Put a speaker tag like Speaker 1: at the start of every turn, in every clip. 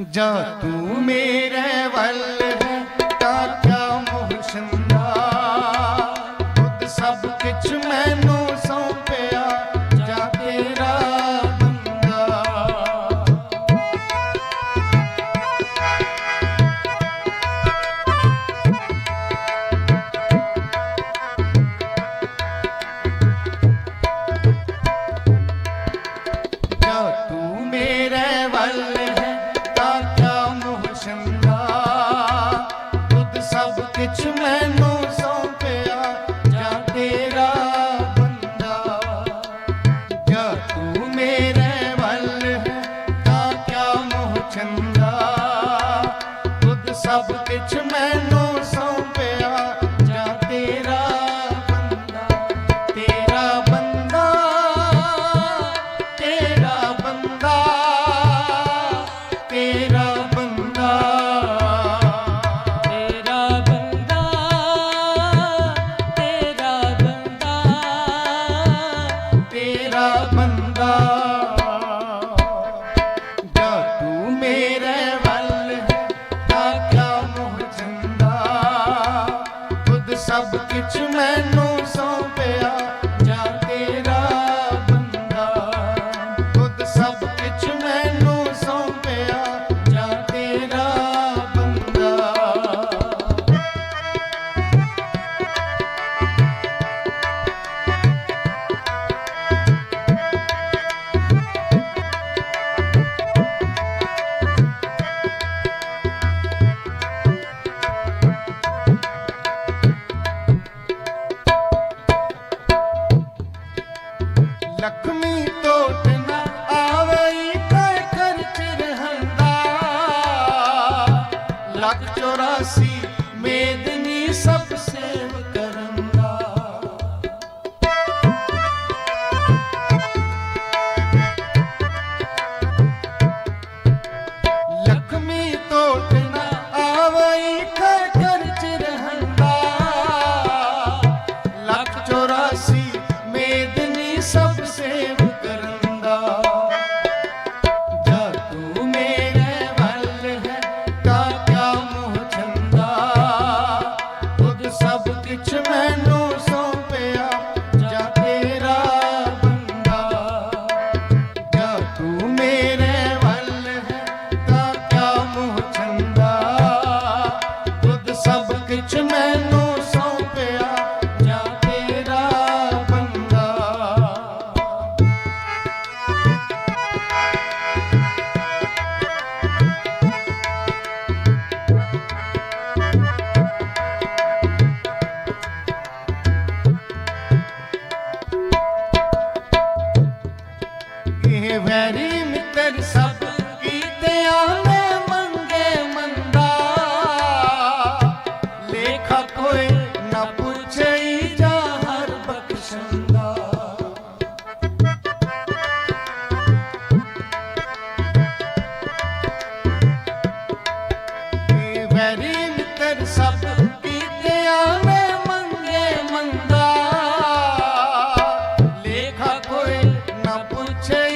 Speaker 1: ਜਾ ਤੂੰ ਮੇਰੇ ਵੱਲ मेरा ਲਖਮੀ ਕਰ ਚਿਰਹੰਦਾ ਮੇਦਨੀ ਸਭ change.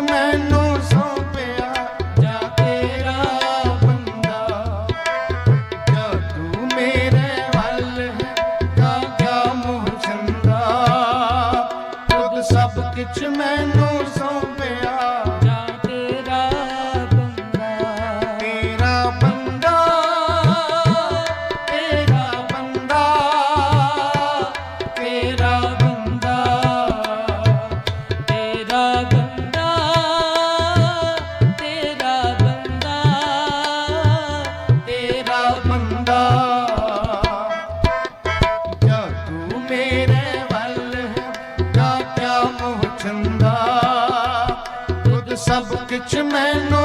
Speaker 1: ਮੈਨੂੰ ਸੌਂਪਿਆ ਜਾ ਤੇਰਾ ਤੂੰ ਮੇਰੇ ਵੱਲ ਹੈ ਜਾ ਸਭ ਕਿਛ ਮੈਨੂੰ ਸੌਂਪਿਆ। कुछ मैनू